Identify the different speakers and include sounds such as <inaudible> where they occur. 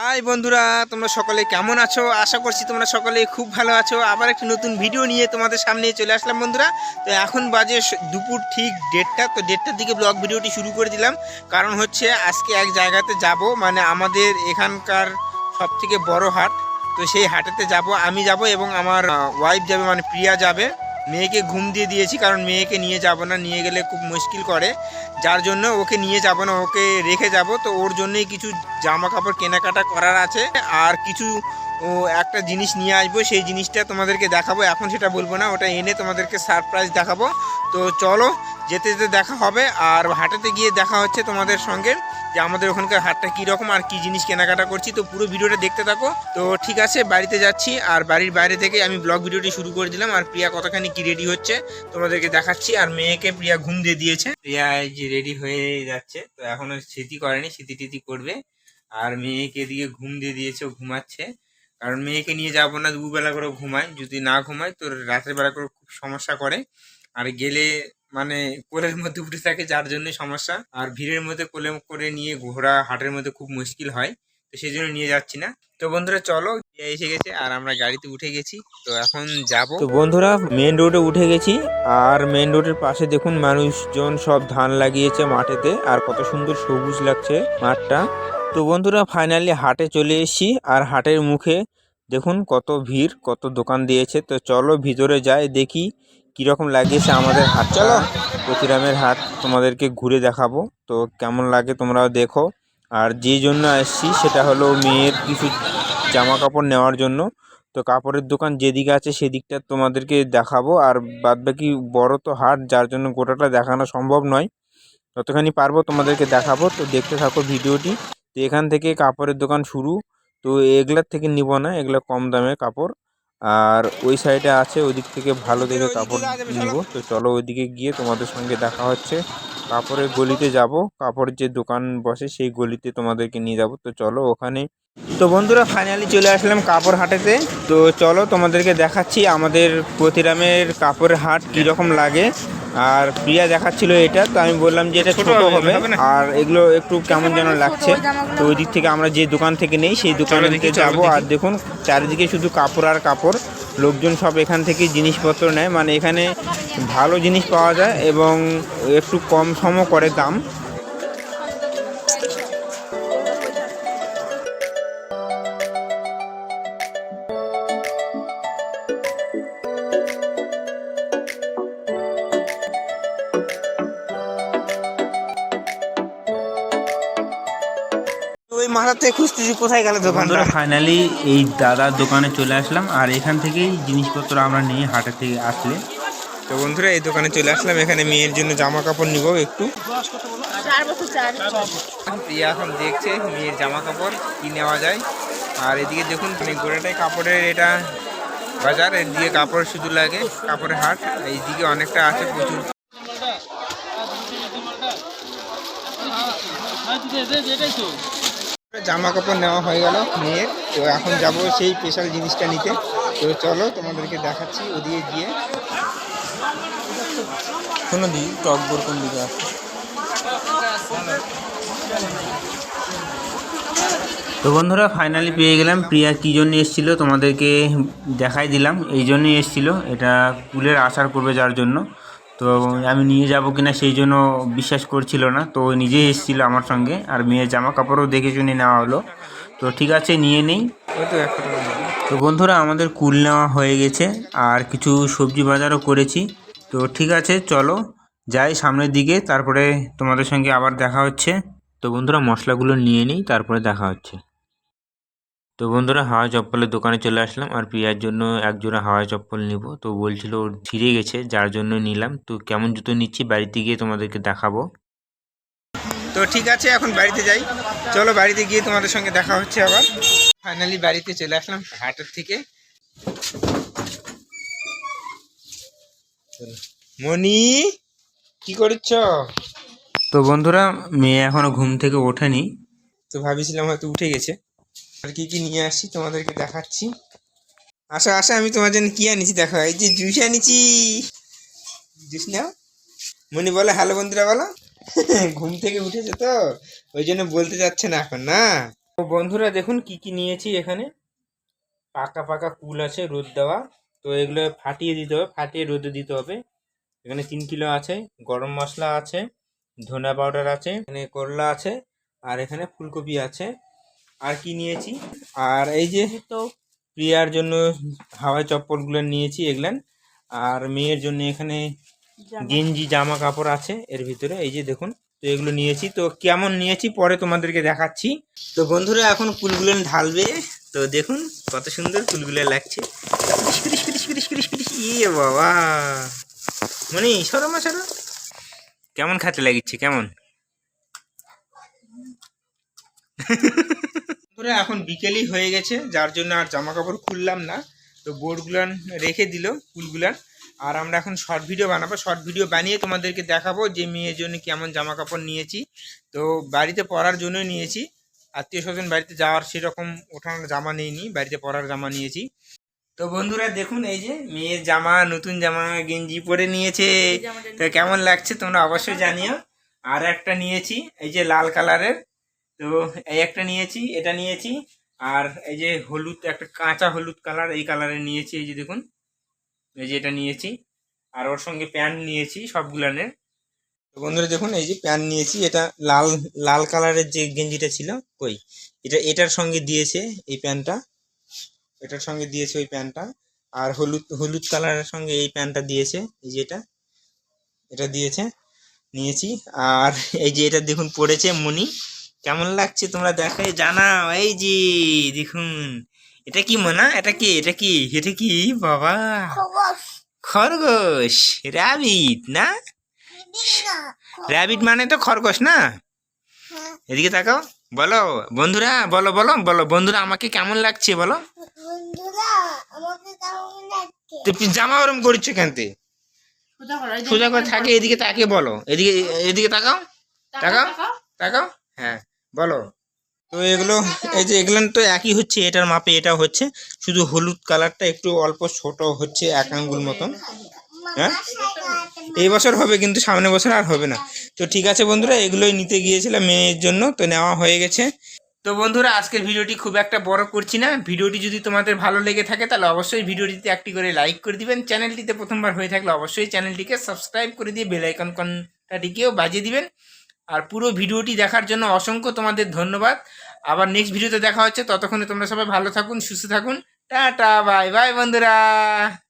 Speaker 1: High বন্ধুরা, তোমরা সকলে কেমন আছো? আশা করছি তোমরা সকলে খুব ভালো আছো। আবার একটি নতুন ভিডিও নিয়ে তোমাদের সামনে চলে আসলাম বন্ধুরা। তো এখন বাজে দুপুর ঠিক দেড়টা, তো দেড়টার দিকে ব্লগ ভিডিওটি শুরু করে দিলাম। কারণ হচ্ছে আজকে এক জায়গাতে যাব মানে আমাদের এখানকার সব থেকে বড় হাট। তো সেই হাটেতে যাব, আমি যাব এবং আমার ওয়াইফ যাবে মানে প্রিয়া যাবে। মেয়েকে ঘুম দিয়ে দিয়েছি, কারণ মেয়েকে নিয়ে যাব না, নিয়ে গেলে খুব মুশকিল করে। যার জন্য ওকে নিয়ে যাব না, ওকে রেখে যাব। তো ওর জন্যই কিছু জামা কাপড় কেনাকাটা করার আছে। আর কিছু, ও, একটা জিনিস নিয়ে আসব, সেই জিনিসটা তোমাদেরকে দেখাবো। এখন সেটা বলব না, ওটা এনে তোমাদেরকে সারপ্রাইজ দেখাবো। তো চলো, যেতে যেতে দেখা হবে। আর হাটেতে গিয়ে দেখা হচ্ছে তোমাদের সঙ্গে। যে আমাদের ওখানকার হাটটা কীরকম আর কি জিনিস কেনাকাটা করছি, তো পুরো ভিডিওটা দেখতে থাকো। তো ঠিক আছে, বাড়িতে যাচ্ছি, আর বাড়ির বাইরে থেকে আমি ব্লগ ভিডিওটি শুরু করে দিলাম, আর প্রিয়া কতখানি কি রেডি হচ্ছে, তোমাদেরকে দেখাচ্ছি, আর মেয়েকে প্রিয়া ঘুম দিয়ে দিয়েছে। প্রিয়া যে রেডি হয়ে যাচ্ছে, তো এখনও স্মৃতি করেনি, স্মৃতি টিতি করবে। আর মেয়েকে এদিকে ঘুম দিয়ে দিয়েছে, ও ঘুমাচ্ছে। কারণ মেয়েকে নিয়ে যাব না দুবেলা করে ঘুমায়, যদি না ঘুমায়, তো রাতের বেলা করে খুব সমস্যা করে। আর গেলে মানে কোলের মধ্যে উঠে থাকে, যার জন্য সমস্যা। আর ভিড়ের মধ্যে কোলে করে নিয়ে ঘোরা হাটের মধ্যে খুব মুশকিল হয়, তো সেই জন্য নিয়ে যাচ্ছি না। তো বন্ধুরা, চলো এসে গেছে, আর আমরা গাড়িতে উঠে গেছি, তো এখন যাব। তো বন্ধুরা মেন রোডে উঠে গেছি, আর মেন রোডের পাশে দেখুন, মানুষজন সব ধান লাগিয়েছে মাঠেতে, আর কত সুন্দর সবুজ লাগছে মাঠটা। তো বন্ধুরা ফাইনালি হাটে চলে এসেছি, আর হাটের মুখে দেখুন কত ভিড়, কত দোকান দিয়েছে। তো চলো ভিতরে যাই, দেখি কীরকম লাগিয়েছে আমাদের হাট চলো। প্রতিরামের হাট তোমাদেরকে ঘুরে দেখাবো। তো কেমন লাগে তোমরাও দেখো। আর যে জন্য এসছি সেটা হলো মেয়ের কিছু জামা কাপড় নেওয়ার জন্য। তো কাপড়ের দোকান যেদিকে আছে সেদিকটা তোমাদেরকে দেখাবো। আর বাদবাকি বড় তো হাট, যার জন্য গোটাটা দেখানো সম্ভব নয়। যতখানি পারব তোমাদেরকে দেখাবো। তো দেখতে থাকো ভিডিওটি। তো এখান থেকে কাপড়ের দোকান শুরু। তো এগুলার থেকে নিব না, এগুলো কম দামের কাপড়। আর ওই সাইডে আছে, ওদিক থেকে ভালো দেখে কাপড় নেব। তো চলো ওইদিকে গিয়ে তোমাদের সঙ্গে দেখা হচ্ছে। কাপড়ের গলিতে যাব, কাপড়ের যে দোকান বসে সেই গলিতে তোমাদেরকে নিয়ে যাব। তো চলো ওখানে। তো বন্ধুরা ফাইনালি চলে আসলাম কাপড় হাটেতে। তো চলো তোমাদেরকে দেখাচ্ছি আমাদের প্রতিরামের কাপড়ের হাট কীরকম লাগে। আর প্রিয়া দেখাচ্ছিল এটা তো আমি বললাম যে এটা ছোট হবে আর এগুলো একটু কেমন যেন লাগছে। তো ওই দিক থেকে আমরা যে দোকান থেকে নেই সেই দোকানে দিকে যাব। আর দেখুন চারিদিকে শুধু কাপড় আর কাপড়। লোকজন সব এখান থেকে জিনিসপত্র নেয়। মানে এখানে ভালো জিনিস পাওয়া যায় এবং একটু কম সম করে দাম। ওই মাথা থেকে খুঁজতেছি কোথায় গেল দোকানটা
Speaker 2: ফাইনালি এই দাদার দোকানে চলে আসলাম আর এখান থেকেই জিনিসপত্র আমরা নিয়ে হাটের থেকে আসলে
Speaker 1: তো বন্ধুরা এই দোকানে চলে আসলাম এখানে মেয়ের জন্য জামা কাপড় নিব একটু প্রিয়া এখন দেখছে মেয়ের জামা কাপড় কি নেওয়া যায় আর এদিকে দেখুন মানে গোড়াটাই কাপড়ের এটা বাজার এদিকে কাপড় শুধু লাগে কাপড়ের হাট এইদিকে অনেকটা আছে প্রচুর জামা কাপড় নেওয়া হয়ে গেল মেয়ের। তো এখন যাব সেই স্পেশাল জিনিসটা নিতে। তো চলো তোমাদেরকে দেখাচ্ছি ওদিকে গিয়ে। শোনো দি টকবর কোন দিকে আছে?
Speaker 2: তো বন্ধুরা ফাইনালি পেয়ে গেলাম। প্রিয়া কী জন্য এসেছিল তোমাদেরকে দেখাই দিলাম। এই জন্যই এসেছিল। এটা কুলের আচার করবে যার জন্য। তো আমি নিয়ে যাব কিনা সেই জন্য বিশ্বাস করছিল না। তো নিজেই এসেছিল আমার সঙ্গে আর মেয়ের জামা কাপড়ও দেখে শুনে নেওয়া হলো। তো ঠিক আছে নিয়ে নেই।
Speaker 1: তো
Speaker 2: বন্ধুরা আমাদের কুল নেওয়া হয়ে গেছে আর কিছু সবজি বাজারও করেছি। তো ঠিক আছে চলো যাই সামনের দিকে তারপরে তোমাদের সঙ্গে আবার দেখা হচ্ছে। তো বন্ধুরা মশলাগুলো নিয়ে নিই তারপরে দেখা হচ্ছে। তো বন্ধুরা হাওয়া চপ্পলের দোকানে চলে আসলাম আর প্রিয়ার জন্য এক জোড়া হাওয়া চপ্পল নিব। তো বলছিল ওর ছিঁড়ে গেছে যার জন্য নিলাম। তো কেমন জুতো নিচ্ছি বাড়িতে গিয়ে তোমাদেরকে দেখাবো।
Speaker 1: তো ঠিক আছে এখন বাড়িতে যাই। চলো বাড়িতে গিয়ে তোমাদের সঙ্গে দেখা হচ্ছে আবার। ফাইনালি বাড়িতে চলে আসলাম হাটের থেকে। মনি কি করছ?
Speaker 2: তো বন্ধুরা মেয়ে এখনও ঘুম থেকে ওঠেনি।
Speaker 1: তো ভাবিছিলাম হয়তো উঠে গেছে। আর কি কি নিয়ে আসছি তোমাদেরকে দেখাচ্ছি। আসো আসো, আমি তোমার জন্য কি আনিছি দেখো, এই যে জুস আনিছি। জুস নাও। মনি বলো, হ্যালো বন্ধুরা, বলো। <laughs> ঘুম থেকে উঠেছে তো, ওই জন্য বলতে যাচ্ছে না এখন, না? তো বন্ধুরা, দেখুন কি কি নিয়েছি এখানে। পাকা পাকা কুল আছে, রোদ দেওয়া। তো এগুলো ফাটিয়ে দিতে হবে, ফাটিয়ে রোদে দিতে হবে। এখানে তিন কিলো আছে, গরম মশলা আছে, ধনা পাউডার আছে, এখানে করলা আছে, আর এখানে ফুলকপি আছে। আর কি নিয়েছি? আর এই যে
Speaker 3: তো
Speaker 1: প্রিয়ার জন্য হাওয়াই চপ্পলগুলো নিয়েছি এগুলান। আর মেয়ের জন্য এখানে গেঞ্জি জামা কাপড় আছে এর ভিতরে। এই যে দেখুন তো এগুলো নিয়েছি। তো কেমন নিয়েছি পরে তোমাদেরকে দেখাচ্ছি। তো বন্ধুরা এখন কুলগুলো ঢালবে। তো দেখুন কত সুন্দর কুলগুলো লাগছে। ইয়ে বাবা। মানে সরো মা সরো। কেমন খেতে লাগিচ্ছে কেমন? বন্ধুরা এখন বিকেলই হয়ে গেছে যার জন্য আর জামা কাপড় খুললাম না। তো বোর্ডগুলান রেখে দিল ফুলগুলান আর আমরা এখন শর্ট ভিডিও বানাবো। শর্ট ভিডিও বানিয়ে তোমাদেরকে দেখাবো যে মেয়ের জন্য কেমন জামা কাপড় নিয়েছি। তো বাড়িতে পরার জন্য নিয়েছি। আত্মীয় স্বজন বাড়িতে যাওয়ার সেরকম ওঠানোর জামা নিইনি বাড়িতে পরার জামা নিয়েছি। তো বন্ধুরা দেখুন এই যে মেয়ের জামা নতুন জামা গেঞ্জি পরে নিয়েছে। তো কেমন লাগছে তোমরা অবশ্যই জানিও। আর একটা নিয়েছি এই যে লাল কালারের। তো এই একটা নিয়েছি, এটা নিয়েছি, আর এই যে হলুদ, একটা কাঁচা হলুদ কালার, এই কালারের নিয়েছি, এই যে দেখুন, এই যে এটা নিয়েছি, আর ওর সঙ্গে প্যান্ট নিয়েছি সবগুলানের। বন্ধুরা দেখুন, এই যে প্যান্ট নিয়েছি, এটা লাল লাল কালারের যে গেঞ্জিটা ছিল, কই? এটা, এটার সঙ্গে দিয়েছে এই প্যান্টটা এটার সঙ্গে দিয়েছে ওই প্যান্টটা আর হলুদ হলুদ কালারের সঙ্গে এই প্যান্টটা দিয়েছে, এই যে এটা এটা দিয়েছে, নিয়েছি, আর এই যে এটা দেখুন, পড়েছে মনি কেমন লাগছে তোমরা দেখাই জানাও? এই যে দেখুন। এটা কি মনা? এটা কি? এটা কি? এটা কি? বাবা। খরগোশ। র্যাবিট না? র্যাবিট মানে তো খরগোশ না? এদিকে তাকাও। বলো বন্ধুরা বলো বলো বলো বন্ধুরা আমাকে কেমন লাগছে বলো? জামা ওরম করছ কেনতে
Speaker 3: সোজা করে
Speaker 1: থাকে এদিকে তাকে বলো। এদিকে এদিকে তাকাও।
Speaker 3: তাকাও।
Speaker 1: তাকাও। হ্যাঁ বলো। তো এগুলো, এই যে এগুলো তো একই হচ্ছে, এটার মাপে এটা হচ্ছে। শুধু হলুদ কালারটা একটু অল্প ছোট হচ্ছে এক আঙ্গুল মতন। হ্যাঁ? এই বছর হবে কিন্তু, সামনে বছর আর হবে না। তো ঠিক আছে বন্ধুরা, এগুলোই নিতে গিয়েছিলাম মেয়ের জন্য, তো নেওয়া হয়ে গেছে। তো বন্ধুরা, আজকের ভিডিওটি খুব একটা বড় করছি না। ভিডিওটি যদি তোমাদের ভালো লেগে থাকে, তাহলে অবশ্যই ভিডিওটিতে একটি করে লাইক করে দিবেন। চ্যানেলটিতে প্রথমবার হয়ে থাকলে অবশ্যই চ্যানেলটিকে সাবস্ক্রাইব করে দিয়ে বেল আইকন কনটাটিকেও বাজিয়ে দিবেন। আর পুরো ভিডিওটি দেখার জন্য অসংখ্য তোমাদের ধন্যবাদ। আবার নেক্সট ভিডিওতে দেখা হচ্ছে, ততক্ষণে তোমরা সবাই ভালো থাকুন, সুস্থ থাকুন। টাটা বাই বাই বন্ধুরা।